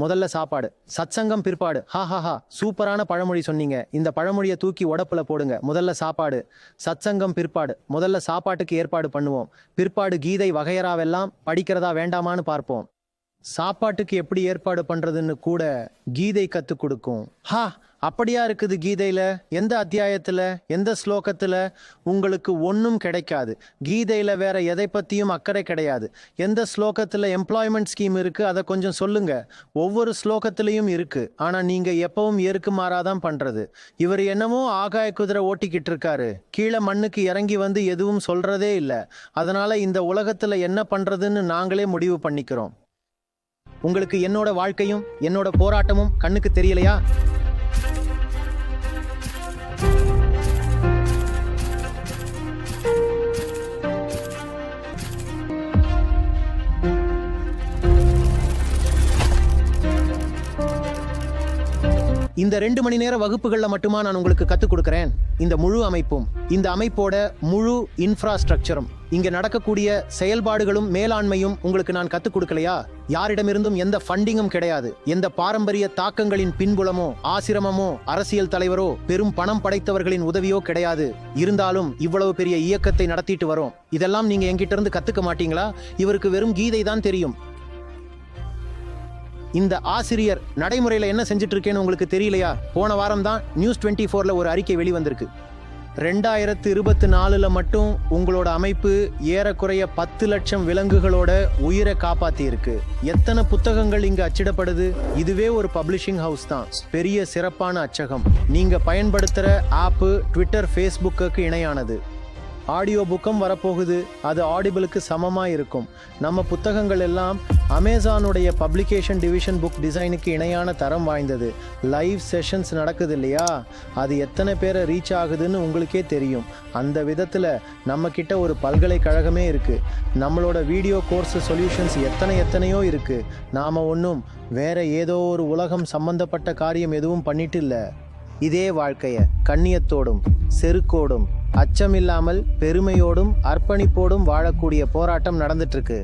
முதல்ல சாப்பாடு. சத்சங்கம் பிற்பாடு. ஹா ஹா ஹா. சூப்பரான பழமொழி சொன்னீங்க. இந்த பழமொழியை தூக்கி உடப்புல போடுங்க. முதல்ல சாப்பாடு. சத்சங்கம் பிற்பாடு. முதல்ல சாப்பாட்டுக்கு ஏற்பாடு பண்ணுவோம். பிற்பாடு கீதை வகையறாவெல்லாம் படிக்கிறதா வேண்டாமான்னு பார்ப்போம். சாப்பாட்டுக்கு எப்படி ஏற்பாடு பண்றதுன்னு கூட கீதை கற்றுக் கொடுக்கும். ஹா அப்படியா இருக்குது கீதையில்? எந்த அத்தியாயத்தில்? எந்த ஸ்லோகத்தில்? உங்களுக்கு ஒன்றும் கிடைக்காது. கீதையில் வேற எதை பற்றியும் அக்கறை கிடையாது. எந்த ஸ்லோகத்தில் எம்ப்ளாய்மெண்ட் ஸ்கீம் இருக்குது அதை கொஞ்சம் சொல்லுங்க. ஒவ்வொரு ஸ்லோகத்திலையும் இருக்குது ஆனால் நீங்கள் எப்பவும் ஏற்கு மாறாதான் பண்ணுறது இவர் என்னமோ ஆகாய குதிரை ஓட்டிக்கிட்டு இருக்காரு. கீழே மண்ணுக்கு இறங்கி வந்து எதுவும் சொல்கிறதே இல்லை. அதனால் இந்த உலகத்தில் என்ன பண்ணுறதுன்னு நாங்களே முடிவு பண்ணிக்கிறோம். உங்களுக்கு என்னோட வாழ்க்கையும் என்னோட போராட்டமும் கண்ணுக்கு தெரியலையா? இந்த ரெண்டு மணி நேர வகுப்புகளில் மட்டுமா நான் உங்களுக்கு கற்றுக் கொடுக்குறேன்? இந்த முழு அமைப்பும் இந்த அமைப்போட முழு இன்ஃப்ராஸ்ட்ரக்சரும் இங்கே நடக்கக்கூடிய செயல்பாடுகளும் மேலாண்மையும் உங்களுக்கு நான் கற்றுக் கொடுக்கலையா? யாரிடமிருந்தும் எந்த ஃபண்டிங்கும் கிடையாது. எந்த பாரம்பரிய தாக்கங்களின் பின்புலமோ ஆசிரமமோ அரசியல் தலைவரோ பெரும் பணம் படைத்தவர்களின் உதவியோ கிடையாது. இருந்தாலும் இவ்வளவு பெரிய இயக்கத்தை நடத்திட்டு வரோம். இதெல்லாம் நீங்க என்கிட்ட இருந்து கத்துக்க மாட்டீங்களா? இவருக்கு வெறும் கீதை தான் தெரியும். இந்த ஆசிரியர் நடைமுறையில் என்ன செஞ்சுட்டு இருக்கேன்னு உங்களுக்கு தெரியலையா? போன வாரம் தான் நியூஸ் டுவெண்ட்டி ஃபோரில் ஒரு அறிக்கை வெளிவந்திருக்கு. ரெண்டாயிரத்து இருபத்தி நாலில் மட்டும் உங்களோட அமைப்பு ஏறக்குறைய பத்து லட்சம் விலங்குகளோட உயிரை காப்பாற்றியிருக்கு எத்தனை புத்தகங்கள் இங்கே அச்சிடப்படுது? இதுவே ஒரு பப்ளிஷிங் ஹவுஸ் தான். பெரிய சிறப்பான அச்சகம். நீங்கள் பயன்படுத்துகிற ஆப்பு ட்விட்டர் ஃபேஸ்புக்கு இணையானது. ஆடியோ புக்கும் வரப்போகுது. அது ஆடிபிளுக்கு சமமாக இருக்கும். நம்ம புத்தகங்கள் எல்லாம் அமேசானுடைய பப்ளிகேஷன் டிவிஷன் புக் டிசைனுக்கு இணையான தரம் வாய்ந்தது. லைவ் செஷன்ஸ் நடக்குது இல்லையா? அது எத்தனை பேரை ரீச் ஆகுதுன்னு உங்களுக்கே தெரியும். அந்த விதத்தில் நம்மக்கிட்ட ஒரு பல்கலைக்கழகமே இருக்குது நம்மளோட வீடியோ கோர்ஸ் சொல்யூஷன்ஸ் எத்தனை எத்தனையோ இருக்குது நாம் ஒன்றும் வேற ஏதோ ஒரு உலகம் சம்பந்தப்பட்ட காரியம் எதுவும் பண்ணிட்டு இல்லை. இதே வாழ்க்கையை கண்ணியத்தோடும் செருக்கோடும் அச்சமில்லாமல் பெருமையோடும் அர்ப்பணிப்போடும் வாழக்கூடிய போராட்டம் நடந்துட்டு இருக்கு